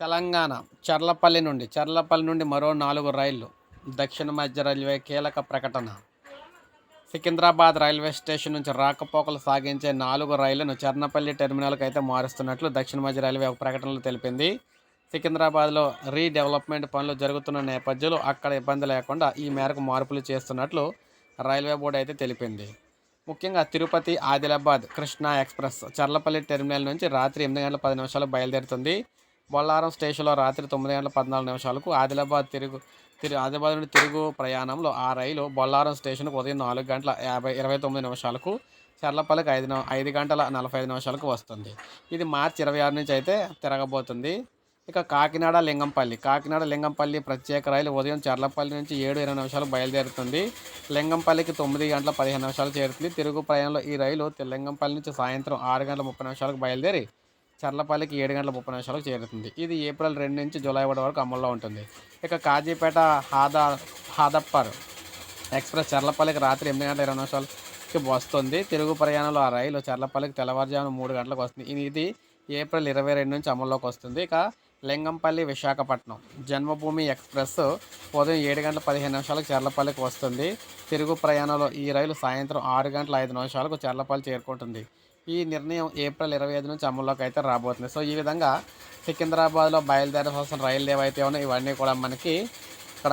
తెలంగాణ చర్లపల్లి నుండి చర్లపల్లి నుండి మరో నాలుగు రైళ్ళు. దక్షిణ మధ్య రైల్వే కీలక ప్రకటన. సికింద్రాబాద్ రైల్వే స్టేషన్ నుంచి రాకపోకలు సాగించే నాలుగు రైళ్ళను చర్నపల్లి టెర్మినల్కి అయితే మారుస్తున్నట్లు దక్షిణ మధ్య రైల్వే ఒక ప్రకటనలో తెలిపింది. సికింద్రాబాద్లో రీడెవలప్మెంట్ పనులు జరుగుతున్న నేపథ్యంలో అక్కడ ఇబ్బంది లేకుండా ఈ మేరకు మార్పులు చేస్తున్నట్లు రైల్వే బోర్డు అయితే తెలిపింది. ముఖ్యంగా తిరుపతి ఆదిలాబాద్ కృష్ణా ఎక్స్ప్రెస్ చర్లపల్లి టెర్మినల్ నుంచి రాత్రి ఎనిమిది గంటల పది నిమిషాలు బయలుదేరుతుంది. బొల్లారం స్టేషన్లో రాత్రి తొమ్మిది గంటల పద్నాలుగు నిమిషాలకు ఆదిలాబాద్ తిరుగు తిరు ఆదిలాబాద్ నుండి తిరుగు ప్రయాణంలో ఆ రైలు బొల్లారం స్టేషన్కు ఉదయం నాలుగు గంటల యాభై ఇరవై తొమ్మిది నిమిషాలకు చర్లపల్లికి ఐదు ఐదు గంటల నలభై ఐదు నిమిషాలకు వస్తుంది. ఇది మార్చి ఇరవై ఆరు నుంచి అయితే తిరగబోతుంది. ఇక కాకినాడ లింగంపల్లి కాకినాడ లింగంపల్లి ప్రత్యేక రైలు ఉదయం చర్లపల్లి నుంచి ఏడు ఇరవై నిమిషాలు బయలుదేరుతుంది. లింగంపల్లికి తొమ్మిది గంటల పదిహేను నిమిషాలు చేరుతుంది. తిరుగు ప్రయాణంలో ఈ రైలు లింగంపల్లి నుంచి సాయంత్రం ఆరు గంటల ముప్పై నిమిషాలకు బయలుదేరి చర్లపల్లికి ఏడు గంటల ముప్పై నిమిషాలకు చేరుతుంది. ఇది ఏప్రిల్ రెండు నుంచి జూలై ఒకటి వరకు అమల్లో ఉంటుంది. ఇక కాజీపేట హాదా హాదప్పర్ ఎక్స్ప్రెస్ చర్లపల్లికి రాత్రి ఎనిమిది గంటల ఇరవై నిమిషాలకి వస్తుంది. తిరుగు ప్రయాణంలో ఆ రైలు చర్లపల్లికి తెల్లవారుజామున మూడు గంటలకు వస్తుంది. ఇది- ఇది ఏప్రిల్ ఇరవై రెండు నుంచి అమల్లోకి వస్తుంది. ఇక లింగంపల్లి విశాఖపట్నం జన్మభూమి ఎక్స్ప్రెస్ ఉదయం ఏడు గంటల పదిహేను నిమిషాలకు చర్లపల్లికి వస్తుంది. తిరుగు ప్రయాణంలో ఈ రైలు సాయంత్రం ఆరు గంటల ఐదు నిమిషాలకు చర్లపల్లి చేరుకుంటుంది. ఈ నిర్ణయం ఏప్రిల్ ఇరవై ఐదు నుంచి అమల్లోకి అయితే రాబోతుంది. సో ఈ విధంగా సికింద్రాబాద్లో బయలుదేరాల్సిన రైళ్ళు ఏవైతే ఉన్నాయో ఇవన్నీ కూడా మనకి ఇక్కడ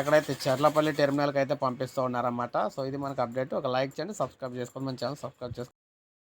ఎక్కడైతే చెర్లపల్లి టెర్మినల్కి అయితే పంపిస్తూ ఉన్నారన్నమాట. సో ఇది మనకు అప్డేట్. ఒక లైక్ చేయండి సబ్స్క్రైబ్ చేసుకోండి. మన ఛానల్ సబ్స్క్రైబ్ చేసుకోండి